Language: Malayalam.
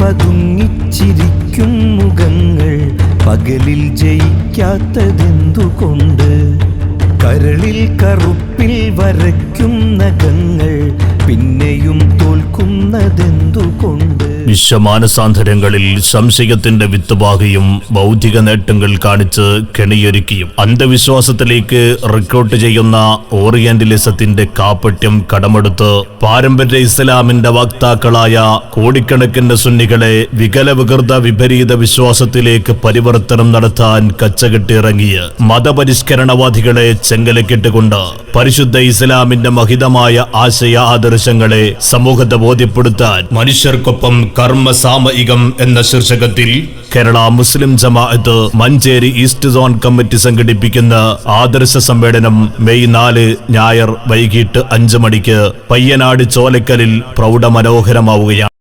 പതുങ്ങിച്ചിരിക്കും മുഖങ്ങൾ പകലിൽ ജയിക്കാത്തതെന്തുകൊണ്ട്? കരളിൽ കറുപ്പിൽ വരയ്ക്കും നഖങ്ങൾ പിന്നെയും തോൽക്കുന്നതെന്തുകൊണ്ട്? വിശ്വമാനസാന്തരങ്ങളിൽ സംശയത്തിന്റെ വിത്തുപാകയും ഭൗതിക നേട്ടങ്ങൾ കാണിച്ച് കെണിയൊരുക്കിയും. അന്ധവിശ്വാസത്തിലേക്ക് റിക്രൂട്ട് ചെയ്യുന്ന ഓറിയന്റലിസത്തിന്റെ കാപ്പട്യം കടമെടുത്ത് പാരമ്പര്യ ഇസ്ലാമിന്റെ വക്താക്കളായ കോടിക്കണക്കിന് സുന്നികളെ വികലവികൃത വിപരീത വിശ്വാസത്തിലേക്ക് പരിവർത്തനം നടത്താൻ കച്ചകെട്ടിറങ്ങിയ മതപരിഷ്കരണവാദികളെ ചെങ്കലക്കിട്ടുകൊണ്ട് പരിശുദ്ധ ഇസ്ലാമിന്റെ മഹിതമായ ആശയ ആദർശങ്ങളെ സമൂഹത്തെ ബോധ്യപ്പെടുത്താൻ മനുഷ്യർക്കൊപ്പം കർമ്മ സാമയികം എന്ന ശീർഷകത്തിൽ Kerala Muslim Jamaath Manjeri east zone committee സംഘടിപ്പിക്കുന്ന ആദർശ സമ്മേളനം മെയ് നാല് ഞായർ വൈകിട്ട് അഞ്ചു മണിക്ക് പയ്യനാട് ചോലക്കലിൽ പ്രൗഢമനോഹരമാവുകയാണ്.